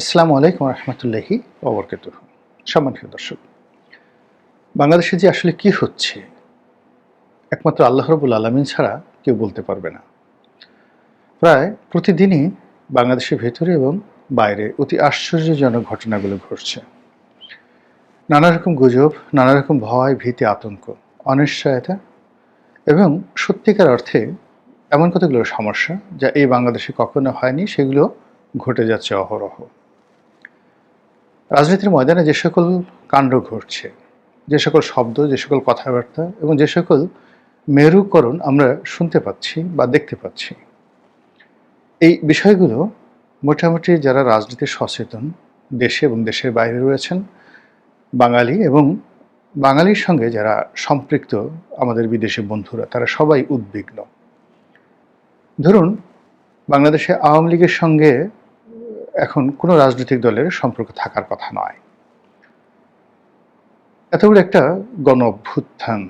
আসসালামু আলাইকুম রহমতুল্লাহি ওবরকাত সম্মানিত দর্শক, বাংলাদেশে যে আসলে কি হচ্ছে, একমাত্র আল্লাহ রবুল আলমিন ছাড়া কেউ বলতে পারবে না। প্রায় প্রতিদিনই বাংলাদেশের ভেতরে এবং বাইরে অতি আশ্চর্যজনক ঘটনাগুলো ঘটছে। নানা রকম গুজব, নানা রকম ভয়, ভীতি, আতঙ্ক, অনিশ্চয়তা এবং সত্যিকার অর্থে এমন কতগুলো সমস্যা যা এই বাংলাদেশে কখনো হয়নি, সেগুলো ঘটে যাচ্ছে অহরহ। রাজনীতির ময়দানে যে সকল কাণ্ড ঘটছে, যে সকল শব্দ, যে সকল কথাবার্তা এবং যে সকল মেরুকরণ আমরা শুনতে পাচ্ছি বা দেখতে পাচ্ছি, এই বিষয়গুলো মোটামুটি যারা রাজনীতি সচেতন দেশে এবং দেশের বাইরে রয়েছেন, বাঙালি এবং বাঙালির সঙ্গে যারা সম্পৃক্ত আমাদের বিদেশি বন্ধুরা, তারা সবাই উদ্বিগ্ন। ধরুন, বাংলাদেশে আওয়ামী লীগের সঙ্গে এখন কোনো রাজনৈতিক দলের সম্পর্ক থাকার কথা নয়। এত বড় একটা গণ অভ্যুত্থান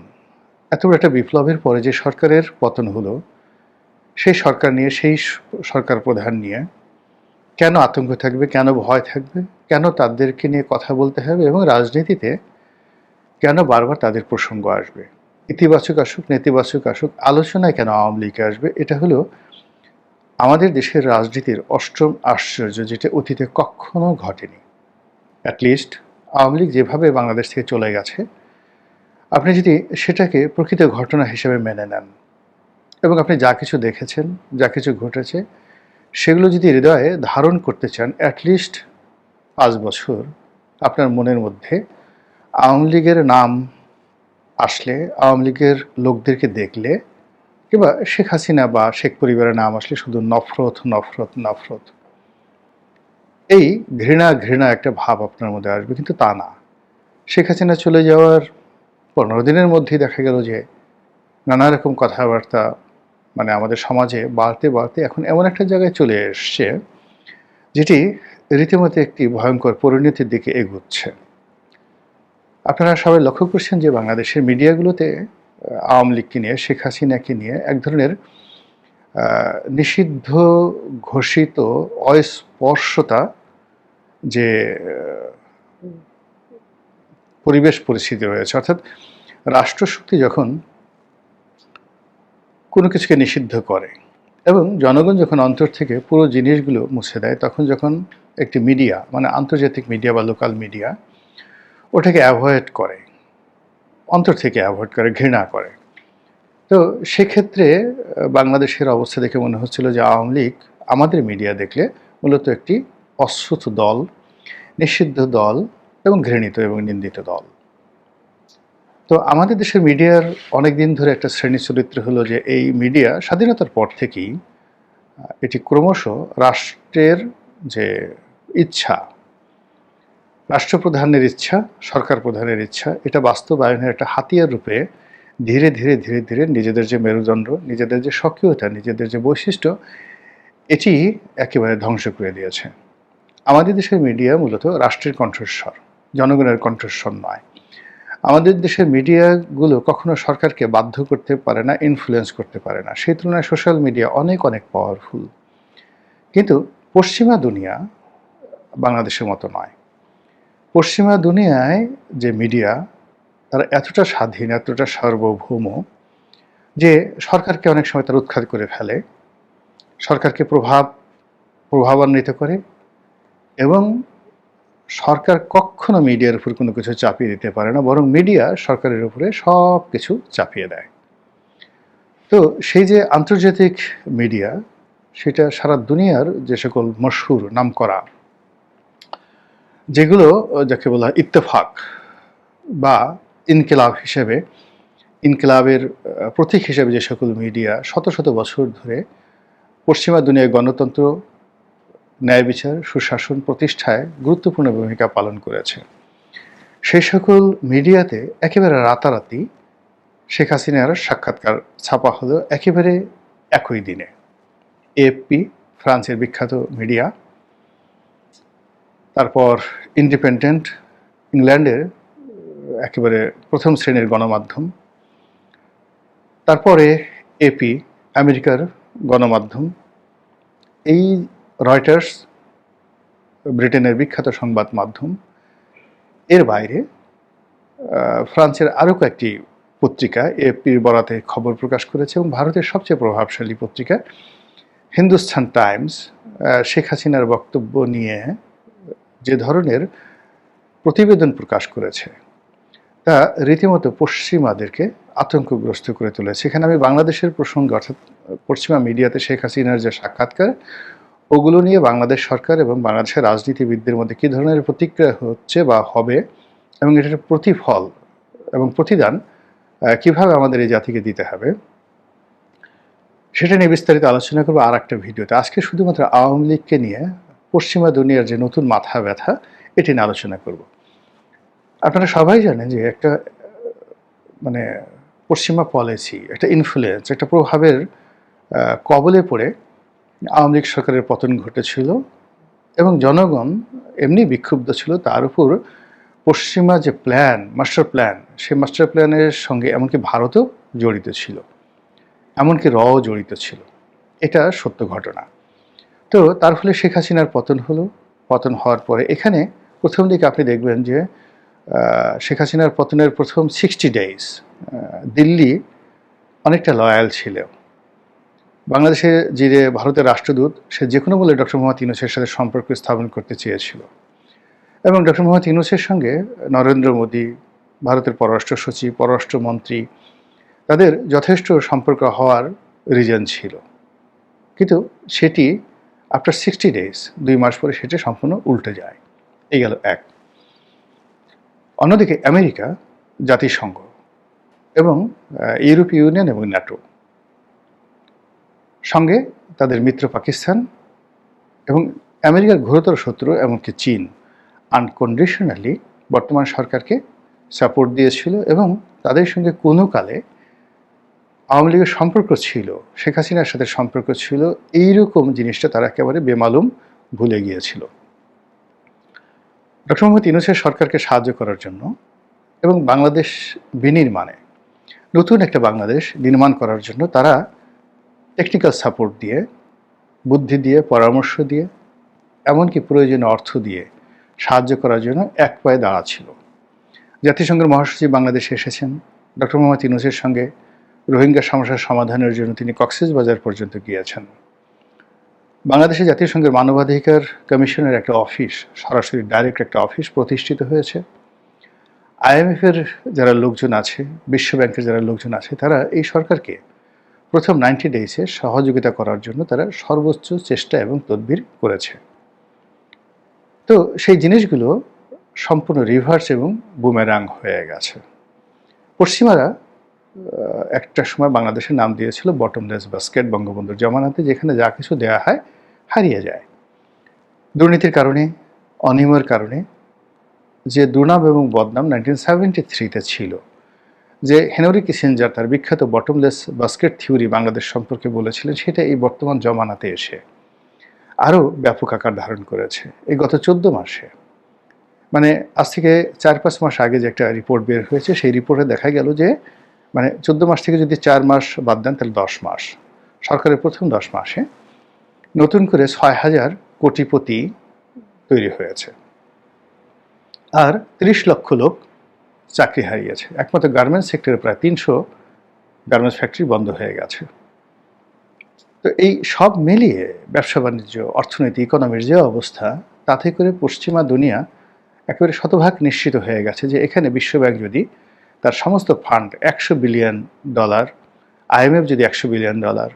এত বড় একটা বিপ্লবের পরে যে সরকারের পতন হলো, সেই সরকার নিয়ে, সেই সরকার প্রধান নিয়ে কেন আতঙ্ক থাকবে, কেন ভয় থাকবে, কেন তাদেরকে নিয়ে কথা বলতে হবে এবং রাজনীতিতে কেন বারবার তাদের প্রসঙ্গ আসবে? ইতিবাচক আসুক, নেতিবাচক আসুক, আলোচনায় কেন আওয়ামী লীগ আসবে? এটা হলো আমাদের দেশের রাজনীতির অষ্টম আশ্চর্য যেটা অতীতে কখনো ঘটেনি। অ্যাটলিস্ট আওয়ামী লীগ যেভাবে বাংলাদেশ থেকে চলে গেছে, আপনি যদি সেটাকে প্রকৃত ঘটনা হিসেবে মেনে নেন এবং আপনি যা কিছু দেখেছেন, যা কিছু ঘটেছে, সেগুলো যদি হৃদয়ে ধারণ করতে চান অ্যাটলিস্ট পাঁচ বছর আপনার মনের মধ্যে আওয়ামী লীগের নাম আসলে, আওয়ামী লীগের লোকদেরকে দেখলে কিংবা শেখ হাসিনা বা শেখ পরিবারের নাম আসলে শুধু নফরত নফরত নফরত। এই ঘৃণা ঘৃণা একটা ভাব আপনার মধ্যে আসবে, কিন্তু তা না। শেখ হাসিনা চলে যাওয়ার পনেরো দিনের মধ্যেই দেখা গেল যে নানা রকম কথাবার্তা মানে আমাদের সমাজে বাড়তে বাড়তে এখন এমন একটা জায়গায় চলে এসছে, যেটি রীতিমতো একটি ভয়ঙ্কর পরিণতির দিকে এগুচ্ছে। আপনারা সবাই লক্ষ্য করছেন যে বাংলাদেশের মিডিয়াগুলোতে আওয়ামী লীগকে নিয়ে, শেখ হাসিনাকে নিয়ে এক ধরনের নিষিদ্ধ ঘোষিত অস্পর্শতা যে পরিবেশ পরিস্থিতি রয়েছে। অর্থাৎ রাষ্ট্রশক্তি যখন কোনো কিছুকে নিষিদ্ধ করে এবং জনগণ যখন অন্তর থেকে পুরো জিনিসগুলো মুছে দেয়, তখন যখন একটি মিডিয়া মানে আন্তর্জাতিক মিডিয়া বা লোকাল মিডিয়া, ওটাকে অ্যাভয়েড করে অন্তর থেকে অ্যাভয়েড করে, ঘৃণা করে। তো সেক্ষেত্রে বাংলাদেশের অবস্থা দেখে মনে হচ্ছিল যে আওয়ামী লীগ আমাদের মিডিয়া দেখলে মূলত একটি অশ্রুত দল, নিষিদ্ধ দল এবং ঘৃণিত এবং নিন্দিত দল। তো আমাদের দেশের মিডিয়ার অনেক দিন ধরে একটা শ্রেণি চরিত্র হলো যে এই মিডিয়া স্বাধীনতার পর থেকেই এটি ক্রমশ রাষ্ট্রের যে ইচ্ছা রাষ্ট্রপ্রধানের ইচ্ছা সরকার প্রধানের ইচ্ছা, এটা বাস্তবায়নের একটা হাতিয়ার রূপে ধীরে ধীরে ধীরে ধীরে নিজেদের যে মেরুদণ্ড, নিজেদের যে সক্রিয়তা নিজেদের যে বৈশিষ্ট্য, এটি একেবারে ধ্বংস করে দিয়েছে। আমাদের দেশের মিডিয়া মূলত রাষ্ট্রের কণ্ঠস্বর, জনগণের কণ্ঠস্বর নয়। আমাদের দেশের মিডিয়াগুলো কখনো সরকারকে বাধ্য করতে পারে না ইনফ্লুয়েন্স করতে পারে না। সেই তুলনায় সোশ্যাল মিডিয়া অনেক অনেক পাওয়ারফুল কিন্তু পশ্চিমা দুনিয়া বাংলাদেশের মতো নয়। পশ্চিমা দুনিয়ায় যে মিডিয়া, তারা এতটা স্বাধীন, এতটা সার্বভৌম যে সরকারকে অনেক সময় তারা উৎখাত করে ফেলে, সরকারকে প্রভাব, প্রভাবান্বিত করে এবং সরকার কখনো মিডিয়ার উপর কোনো কিছু চাপিয়ে দিতে পারে না, বরং মিডিয়া সরকারের উপরে সব কিছু চাপিয়ে দেয়। তো সেই যে আন্তর্জাতিক মিডিয়া, সেটা সারা দুনিয়ার যে সকল মশহুর নাম করা যেগুলো যাকে বলা হয় ইত্তেফাক বা ইনকিলাব হিসেবে, ইনকিলাবের প্রতীক হিসেবে যে সকল মিডিয়া শত শত বছর ধরে পশ্চিমা দুনিয়ায় গণতন্ত্র, ন্যায় বিচার, সুশাসন প্রতিষ্ঠায় গুরুত্বপূর্ণ ভূমিকা পালন করেছে। সেই সকল মিডিয়াতে একেবারে রাতারাতি শেখ হাসিনার সাক্ষাৎকার ছাপা হলো একেবারে একই দিনে। এএফপি ফ্রান্সের বিখ্যাত মিডিয়া তারপর ইন্ডিপেন্ডেন্ট ইংল্যান্ডের একেবারে প্রথম শ্রেণির গণমাধ্যম। তারপরে এপি আমেরিকার গণমাধ্যম। এই রয়টার্স ব্রিটেনের বিখ্যাত সংবাদ মাধ্যম। এর বাইরে ফ্রান্সের আরও কয়েকটি পত্রিকা এপির বরাতে খবর প্রকাশ করেছে এবং ভারতের সবচেয়ে প্রভাবশালী পত্রিকা হিন্দুস্তান টাইমস। শেখ হাসিনার বক্তব্য নিয়ে যে ধরনের প্রতিবেদন প্রকাশ করেছে, তা রীতিমতো পশ্চিমাদেরকে আতঙ্কগ্রস্ত করে তুলেছে। এখানে আমি বাংলাদেশের প্রসঙ্গ, অর্থাৎ, পশ্চিমা মিডিয়াতে শেখ হাসিনার যে সাক্ষাৎকার, ওগুলো নিয়ে বাংলাদেশ সরকার এবং বাংলাদেশের রাজনীতিবিদদের মধ্যে কী ধরনের প্রতিক্রিয়া হচ্ছে বা হবে এবং এটার প্রতিফল এবং প্রতিদান কীভাবে আমাদের এই জাতিকে দিতে হবে, সেটা নিয়ে বিস্তারিত আলোচনা করব আর একটা ভিডিওতে। আজকে শুধুমাত্র আওয়ামী লীগকে নিয়ে পশ্চিমা দুনিয়ার যে নতুন মাথা ব্যথা, এটি নিয়ে আলোচনা করব। আপনারা সবাই জানেন যে একটা মানে পশ্চিমা পলিসি একটা ইনফ্লুয়েন্স একটা প্রভাবের কবলে পড়ে আওয়ামী লীগ সরকারের পতন ঘটেছিল এবং জনগণ এমনি বিক্ষুব্ধ ছিল। তার উপর পশ্চিমা যে প্ল্যান মাস্টার প্ল্যান সেই মাস্টার প্ল্যানের সঙ্গে এমনকি ভারতও জড়িত ছিল। এমনকি রও জড়িত ছিল। এটা সত্য ঘটনা। তো তার ফলে শেখ হাসিনার পতন হলো। পতন হওয়ার পরে এখানে প্রথম দিকে আপনি দেখবেন যে শেখ হাসিনার পতনের প্রথম সিক্সটি ডেজ দিল্লি অনেকটা লয়াল ছিল। বাংলাদেশে যে ভারতের রাষ্ট্রদূত, সে যে কোনো বলে ডক্টর মোহাম্মদ ইউনুসের সাথে সম্পর্ক স্থাপন করতে চেয়েছিল। এবং ডক্টর মোহাম্মদ ইউনুসের সঙ্গে নরেন্দ্র মোদী, ভারতের পররাষ্ট্র সচিব পররাষ্ট্রমন্ত্রী তাদের যথেষ্ট সম্পর্ক হওয়ার রিজন ছিল। কিন্তু সেটি আফটার সিক্সটি ডেজ দুই মাস পরে সেটি সম্পূর্ণ উল্টে যায়। এই গেল এক। অন্যদিকে আমেরিকা জাতিসংঘ এবং ইউরোপীয় ইউনিয়ন এবং ন্যাটো। সঙ্গে তাদের মিত্র পাকিস্তান এবং আমেরিকার ঘোরতর শত্রু এমনকি চীন আনকন্ডিশনালি বর্তমান সরকারকে সাপোর্ট দিয়েছিল এবং তাদের সঙ্গে কোনো কালে আওয়ামী লীগের সম্পর্ক ছিল, শেখ হাসিনার সাথে সম্পর্ক ছিল, এইরকম জিনিসটা তারা একেবারে বেমালুম ভুলে গিয়েছিল। ডক্টর মোহাম্মদ ইউনুসের সরকারকে সাহায্য করার জন্য এবং বাংলাদেশ বিনির্মাণে নতুন একটা বাংলাদেশ নির্মাণ করার জন্য তারা টেকনিক্যাল সাপোর্ট দিয়ে, বুদ্ধি দিয়ে, পরামর্শ দিয়ে, এমনকি প্রয়োজনীয় অর্থ দিয়ে সাহায্য করার জন্য এক পায়ে দাঁড়াচ্ছিল। জাতিসংঘের মহাসচিব বাংলাদেশে এসেছেন, ডক্টর মোহাম্মদ ইউনুসের সঙ্গে রোহিঙ্গা সমস্যার সমাধানের জন্য তিনি কক্সেস বাজার পর্যন্ত গিয়েছেন। বাংলাদেশে জাতিসংঘের মানবাধিকার কমিশনের একটা অফিস, সরাসরি ডাইরেক্ট একটা অফিস প্রতিষ্ঠিত হয়েছে। আইএমএফের যারা লোকজন আছে বিশ্ব ব্যাংকের যারা লোকজন আছে, তারা এই সরকারকে প্রথম নাইনটি ডেইসে সহযোগিতা করার জন্য তারা সর্বোচ্চ চেষ্টা এবং তদবির করেছে। তো সেই জিনিসগুলো সম্পূর্ণ রিভার্স এবং বুমেরাং হয়ে গেছে। পশ্চিমারা একটা সময় বাংলাদেশের নাম দিয়েছিল বটমলেস বাস্কেট বঙ্গবন্ধুর জমানাতে, যেখানে যা কিছু দেয়া হয় হারিয়ে যায়। দুর্নীতির কারণে, অনিয়মের কারণে, যে দুর্নাম এবং বদনাম নাইনটিন সেভেন্টি থ্রিতে ছিল, যে হেনরি কিসেঞ্জার তার বিখ্যাত বটমলেস বাস্কেট থিওরি বাংলাদেশ সম্পর্কে বলেছিলেন, সেটা এই বর্তমান জমানাতে এসে আরও ব্যাপক আকার ধারণ করেছে এই গত চোদ্দ মাসে। মানে আজ থেকে চার পাঁচ মাস আগে যে একটা রিপোর্ট বের হয়েছে, সেই রিপোর্টে দেখা গেল যে মানে চোদ্দ মাস থেকে যদি চার মাস বাদ দেন, তাহলে দশ মাস। সরকারের প্রথম দশ মাসে নতুন করে ছয় হাজার কোটিপতি তৈরি হয়েছে। আর তিরিশ লক্ষ লোক চাকরি হারিয়েছে। একমাত্র গার্মেন্টস সেক্টরে প্রায় তিনশো গার্মেন্টস ফ্যাক্টরি বন্ধ হয়ে গেছে। তো এই সব মিলিয়ে ব্যবসা বাণিজ্য, অর্থনীতি ইকোনমির যে অবস্থা, তাতে করে পশ্চিমা দুনিয়া একেবারে শতভাগ নিশ্চিত হয়ে গেছে যে এখানে বিশ্বব্যাংক যদি তার সমস্ত ফান্ড একশো বিলিয়ন ডলার আইএমএফ যদি একশো বিলিয়ন ডলার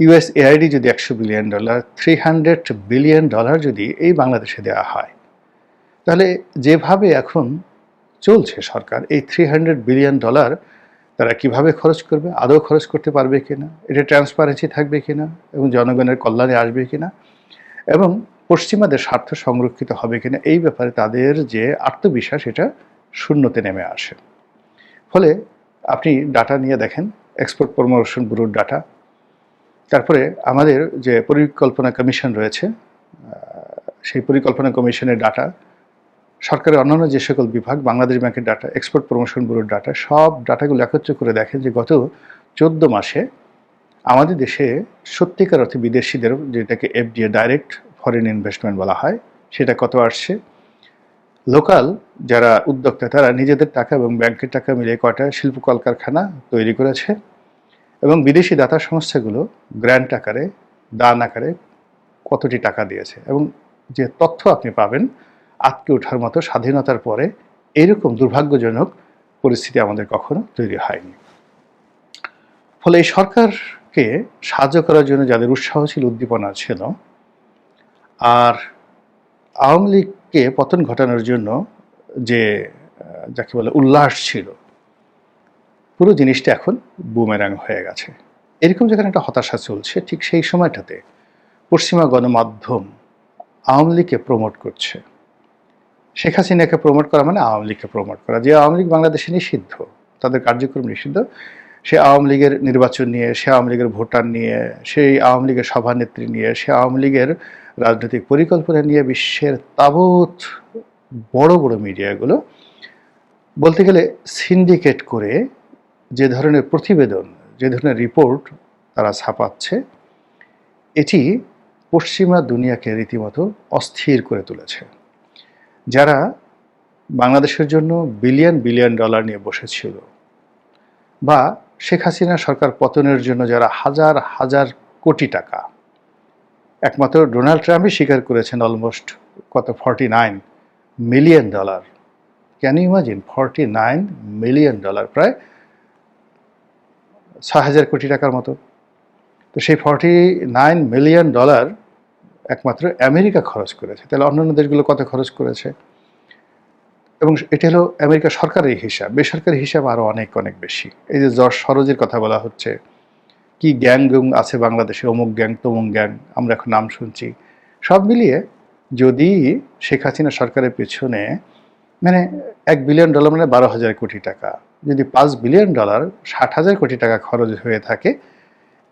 ইউএস এআইডি যদি একশো billion dollar, three hundred billion dollar যদি এই বাংলাদেশে দেওয়া হয়। তাহলে যেভাবে এখন চলছে সরকার, এই থ্রি হান্ড্রেড বিলিয়ন ডলার তারা কীভাবে খরচ করবে, আদৌ খরচ করতে পারবে কিনা, এটা ট্রান্সপারেন্সি থাকবে কিনা এবং জনগণের কল্যাণে আসবে কিনা এবং পশ্চিমাদের স্বার্থ সংরক্ষিত হবে কিনা, এই ব্যাপারে তাদের যে আত্মবিশ্বাস, এটা শূন্যতে নেমে আসে। ফলে আপনি ডাটা নিয়ে দেখেন এক্সপোর্ট প্রমোশন ব্যুরোর ডাটা তারপরে আমাদের যে পরিকল্পনা কমিশন রয়েছে সেই পরিকল্পনা কমিশনের ডাটা সরকারের অন্যান্য যে সকল বিভাগ, বাংলাদেশ ব্যাংকের ডাটা এক্সপোর্ট প্রমোশন ব্যুরোর ডাটা সব ডাটাগুলো একত্র করে দেখেন যে গত চোদ্দ মাসে আমাদের দেশে সত্যিকার অর্থে বিদেশিদের, যেটাকে এফডিএ ডাইরেক্ট ফরেন ইনভেস্টমেন্ট বলা হয়, সেটা কত আসছে? লোকাল যারা উদ্যোক্তা, তারা নিজেদের টাকা এবং ব্যাংকের টাকা মিলিয়ে কয়টা শিল্প কলকারখানা তৈরি করেছে এবং বিদেশি দাতা সংস্থাগুলো গ্র্যান্ট আকারে, দান আকারে কতটি টাকা দিয়েছে এবং যে তথ্য আপনি পাবেন আটকে ওঠার মতো স্বাধীনতার পরে এরকম দুর্ভাগ্যজনক পরিস্থিতি আমাদের কখনো তৈরি হয়নি। ফলে এই সরকারকে সাহায্য করার জন্য যাদের উৎসাহ ছিল উদ্দীপনা ছিল, আর আওয়ামী লীগকে পতন ঘটানোর জন্য যে যাকে বলে উল্লাস ছিল, পুরো জিনিসটা এখন বুমেরাং হয়ে গেছে। এরকম যেখানে একটা হতাশা চলছে, ঠিক সেই সময়টাতে পশ্চিমা গণমাধ্যম আওয়ামী লীগকে প্রমোট করছে। শেখ হাসিনাকে প্রমোট করা মানে আওয়ামী লীগকে প্রমোট করা। যে আওয়ামী লীগ বাংলাদেশে নিষিদ্ধ, তাদের কার্যক্রম নিষিদ্ধ সে আওয়ামী লীগের নির্বাচন নিয়ে, সে আওয়ামী লীগের ভোটার নিয়ে, সেই আওয়ামী লীগের সভানেত্রী নিয়ে, সে আওয়ামী লীগের রাজনৈতিক পরিকল্পনা নিয়ে বিশ্বের তাবৎ বড় বড় মিডিয়াগুলো বলতে গেলে সিন্ডিকেট করে যে ধরনের প্রতিবেদন, যে ধরনের রিপোর্ট তারা ছাপাচ্ছে, এটি পশ্চিমা দুনিয়াকে রীতিমতো অস্থির করে তুলেছে। যারা বাংলাদেশের জন্য বিলিয়ন বিলিয়ন ডলার নিয়ে বসেছিল বা শেখ হাসিনা সরকার পতনের জন্য যারা হাজার হাজার কোটি টাকা, একমাত্র ডোনাল্ড ট্রাম্পই স্বীকার করেছেন অলমোস্ট কত forty nine million dollar can imagine forty nine million dollar প্রায় ছয় হাজার কোটি টাকার মতো। তো সেই ফর্টি নাইন মিলিয়ন ডলার একমাত্র আমেরিকা খরচ করেছে। তাহলে অন্যান্য দেশগুলো কত খরচ করেছে? এবং এটা হলো আমেরিকা সরকারের হিসাব। বেসরকারি হিসাব আরও অনেক অনেক বেশি। এই যে যশ সরোজের কথা বলা হচ্ছে, কি গ্যাং গ্যাং আছে বাংলাদেশে, অমুক গ্যাং, তমুক গ্যাং, আমরা এখন নাম শুনছি। সব মিলিয়ে যদি শেখ হাসিনা সরকারের পেছনে মানে এক বিলিয়ন ডলার মানে বারো হাজার কোটি টাকা, যদি পাঁচ বিলিয়ন ডলার ষাট হাজার কোটি টাকা খরচ হয়ে থাকে,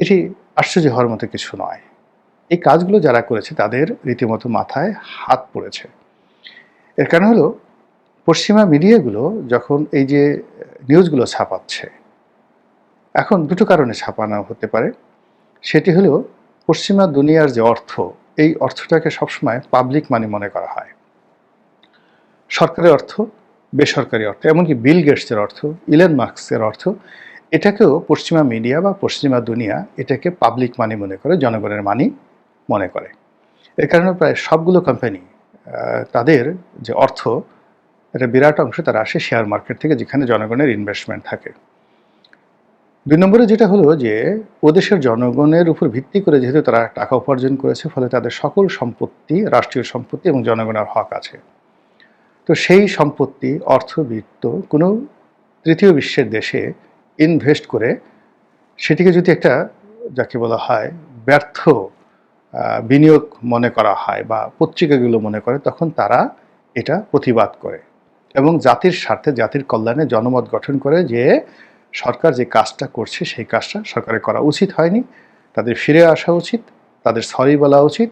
এটি আশ্চর্য হওয়ার মতো কিছু নয়। এই কাজগুলো যারা করেছে, তাদের রীতিমতো মাথায় হাত পড়েছে। এর কারণ হলো পশ্চিমা মিডিয়াগুলো যখন এই যে নিউজগুলো ছাপাচ্ছে, এখন দুটো কারণে ছাপানো হতে পারে। সেটি হলো, পশ্চিমা দুনিয়ার যে অর্থ, এই অর্থটাকে সবসময় পাবলিক মানি মনে করা হয়। সরকারি অর্থ, বেসরকারি অর্থ, এমনকি বিল গেটসের অর্থ ইলেন মার্কসের অর্থ, এটাকেও পশ্চিমা মিডিয়া বা পশ্চিমা দুনিয়া এটাকে পাবলিক মানি মনে করে, জনগণের মানি মনে করে। এর কারণে প্রায় সবগুলো কোম্পানি তাদের যে অর্থ একটা বিরাট অংশ তারা আসে শেয়ার মার্কেট থেকে, যেখানে জনগণের ইনভেস্টমেন্ট থাকে। দুই নম্বরে যেটা হলো যে ওদেশের জনগণের উপর ভিত্তি করে যেহেতু তারা টাকা উপার্জন করেছে, ফলে তাদের সকল সম্পত্তি, রাষ্ট্রীয় সম্পত্তি এবং জনগণের হক আছে। তো সেই সম্পত্তি অর্থবিত্ত কোনো তৃতীয় বিশ্বের দেশে ইনভেস্ট করে সেটিকে যদি একটা যাকে বলা হয় ব্যর্থ বিনিয়োগ মনে করা হয় বা পত্রিকাগুলো মনে করে, তখন তারা এটা প্রতিবাদ করে। এবং জাতির স্বার্থে, জাতির কল্যাণে জনমত গঠন করে যে সরকার যে কাজটা করছে, সেই কাজটা সরকারের করা উচিত হয়নি। তাদের ফিরে আসা উচিত, তাদের সরি বলা উচিত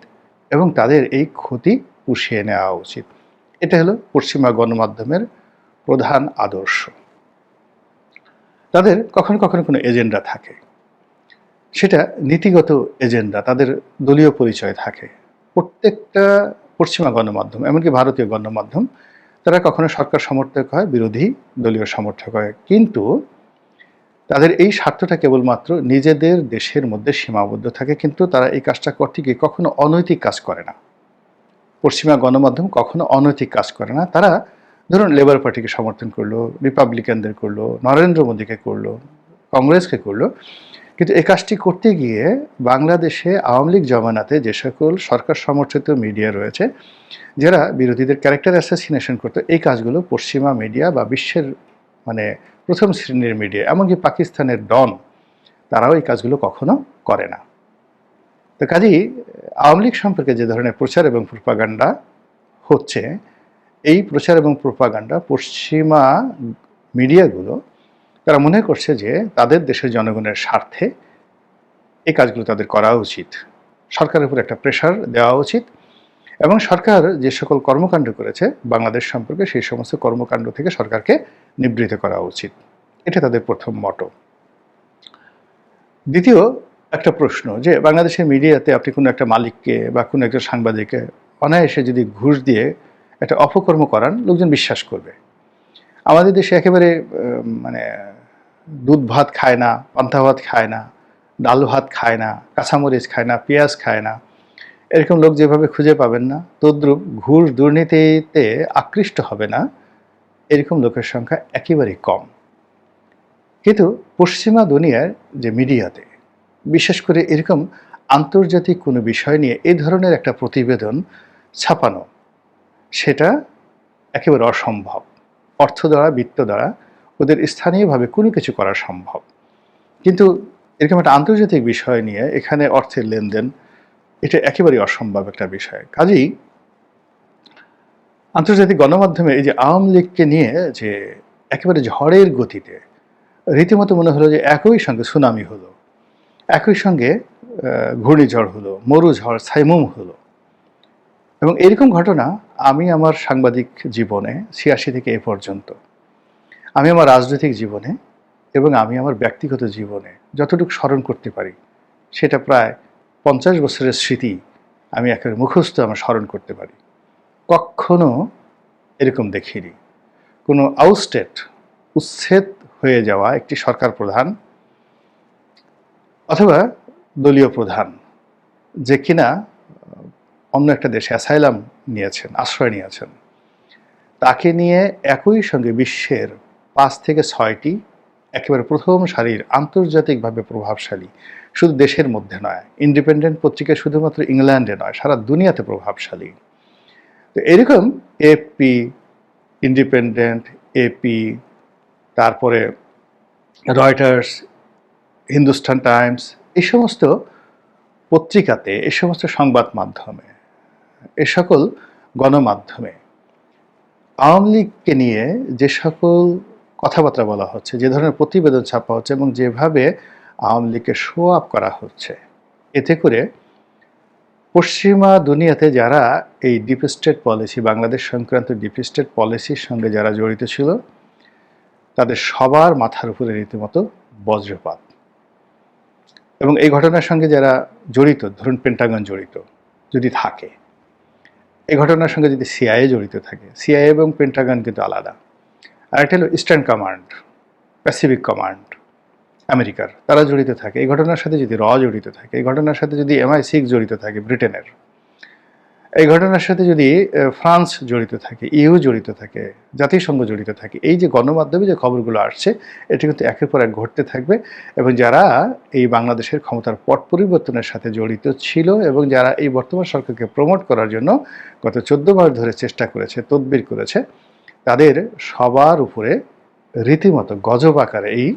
এবং তাদের এই ক্ষতি পুষিয়ে নেওয়া উচিত। এটা হলো পশ্চিমা গণমাধ্যমের প্রধান আদর্শ। তাদের কখনো কখনো কোনো এজেন্ডা থাকে। সেটা নীতিগত এজেন্ডা, তাদের দলীয় পরিচয় থাকে। প্রত্যেকটা পশ্চিমা গণমাধ্যম, এমনকি ভারতীয় গণমাধ্যম তারা কখনো সরকার সমর্থক হয়, বিরোধী দলীয় সমর্থক হয়। কিন্তু তাদের এই স্বার্থটা কেবলমাত্র নিজেদের দেশের মধ্যে সীমাবদ্ধ থাকে, কিন্তু তারা এই কাজটা করতে গিয়ে কখনো অনৈতিক কাজ করে না। পশ্চিমা গণমাধ্যম কখনো অনৈতিক কাজ করে না। তারা ধরুন লেবার পার্টিকে সমর্থন করল রিপাবলিকানদের করল, নরেন্দ্র মোদীকে করল কংগ্রেসকে করল কিন্তু এই কাজটি করতে গিয়ে বাংলাদেশে আওয়ামী লীগ জমানাতে যে সকল সরকার সমর্থিত মিডিয়া রয়েছে, যারা বিরোধীদের ক্যারেক্টার অ্যাসাসিনেশন করতো, এই কাজগুলো পশ্চিমা মিডিয়া বা বিশ্বের মানে প্রথম শ্রেণির মিডিয়া, এমনকি পাকিস্তানের ডন, তারাও এই কাজগুলো কখনো করে না। তো কাজেই আওয়ামী লীগ সম্পর্কে যে ধরনের প্রচার এবং প্রোপাগান্ডা হচ্ছে, এই প্রচার এবং প্রোপাগান্ডা পশ্চিমা মিডিয়াগুলো তারা মনে করছে যে তাদের দেশের জনগণের স্বার্থে এই কাজগুলো তাদের করা উচিত। সরকারের উপর একটা প্রেশার দেওয়া উচিত এবং সরকার যে সকল কর্মকাণ্ড করেছে বাংলাদেশ সম্পর্কে সেই সমস্ত কর্মকাণ্ড থেকে সরকারকে নিবৃত করা উচিত। এটা তাদের প্রথম মটো দ্বিতীয় একটা প্রশ্ন যে বাংলাদেশের মিডিয়াতে আপনি কোনো একটা মালিককে বা কোনো একটা সাংবাদিককে অনায়াসে যদি ঘুষ দিয়ে একটা অপকর্ম করান, লোকজন বিশ্বাস করবে। আমাদের দেশে একেবারে মানে দুধ ভাত খায় না পান্তা ভাত খায় না, ডাল ভাত খায় না, কাঁচামরিচ খায় না, পেঁয়াজ খায় না। এরকম লোক যেভাবে খুঁজে পাবেন না, তদ্রুপ ঘুষ দুর্নীতিতে আকৃষ্ট হবে না। এরকম লোকের সংখ্যা একেবারেই কম। কিন্তু পশ্চিমা দুনিয়ার যে মিডিয়াতে, বিশেষ করে এরকম আন্তর্জাতিক কোনো বিষয় নিয়ে এই ধরনের একটা প্রতিবেদন ছাপানো, সেটা একেবারে অসম্ভব। অর্থ দ্বারা, বৃত্ত দ্বারা ওদের স্থানীয়ভাবে কোনো কিছু করা সম্ভব। কিন্তু এরকম একটা আন্তর্জাতিক বিষয় নিয়ে এখানে অর্থের লেনদেন, এটা একেবারেই অসম্ভব একটা বিষয়। কাজেই আন্তর্জাতিক গণমাধ্যমে এই যে আওয়ামী লীগকে নিয়ে যে একেবারে ঝড়ের গতিতে রীতিমতো মনে হলো যে একই সঙ্গে সুনামি হলো, একই সঙ্গে ঘূর্ণিঝড় হলো মরুঝড় সাইমুম হলো। এবং এরকম ঘটনা আমি আমার সাংবাদিক জীবনে ছিয়াশি থেকে এ পর্যন্ত আমি আমার রাজনৈতিক জীবনে এবং আমি আমার ব্যক্তিগত জীবনে যতটুকু স্মরণ করতে পারি, সেটা প্রায় পঞ্চাশ বছরের স্মৃতি আমি একেবারে মুখস্থ আমার স্মরণ করতে পারি। কখনো এরকম দেখিনি। কোনো আউটস্টেট উচ্ছেদ হয়ে যাওয়া একটি সরকার প্রধান অথবা দলীয় প্রধান যে কিনা অন্য একটা দেশে অ্যাসাইলাম নিয়েছেন, আশ্রয় নিয়েছেন, তাকে নিয়ে একই সঙ্গে বিশ্বের পাঁচ থেকে ছয়টি একেবারে প্রথম সারির আন্তর্জাতিকভাবে প্রভাবশালী, শুধু দেশের মধ্যে নয়, ইন্ডিপেন্ডেন্ট পত্রিকা শুধুমাত্র ইংল্যান্ডে নয়, সারা দুনিয়াতে প্রভাবশালী। তো এরকম এপি ইন্ডিপেন্ডেন্ট এপি তারপরে রয়টার্স হিন্দুস্তান টাইমস এই সমস্ত পত্রিকাতে এই সমস্ত সংবাদ মাধ্যমে, এ সকল গণমাধ্যমে, আওয়ামী লীগকে নিয়ে যে সকল কথাবার্তা বলা হচ্ছে, যে ধরনের প্রতিবেদন ছাপা হচ্ছে এবং যেভাবে আওয়ামী লীগকে শো আপ করা হচ্ছে। এতে করে পশ্চিমা দুনিয়াতে যারা এই ডিপ স্টেট পলিসি বাংলাদেশ সংক্রান্ত ডিপ স্টেট পলিসির সঙ্গে যারা জড়িত ছিল, তাদের সবার মাথার উপরে রীতিমতো বজ্রপাত। এবং এই ঘটনার সঙ্গে যারা জড়িত, ধরুন পেন্টাগন জড়িত, যদি থাকে, এই ঘটনার সঙ্গে যদি সিআইএ জড়িত থাকে সিআইএ এবং পেন্টাগন কিন্তু আলাদা। আর একটা হলো ইস্টার্ন কমান্ড প্যাসিফিক কমান্ড আমেরিকার তারা জড়িত থাকে। এই ঘটনার সাথে যদি র জড়িত থাকে, এই ঘটনার সাথে যদি এমআই সিক্স জড়িত থাকে ব্রিটেনের এই ঘটনার সাথে যদি ফ্রান্স জড়িত থাকে ইউ জড়িত থাকে, জাতিসংঘ জড়িত থাকে, এই যে গণমাধ্যমে যে খবরগুলো আসছে, এটি কিন্তু একের পর এক ঘটতে থাকবে এবং যারা এই বাংলাদেশের ক্ষমতার পট পরিবর্তনের সাথে জড়িত ছিল এবং যারা এই বর্তমান সরকারকে প্রমোট করার জন্য গত চোদ্দ মাস ধরে চেষ্টা করেছে, তদবির করেছে তাদের সবার উপরে রীতিমতো গজব আকারে এই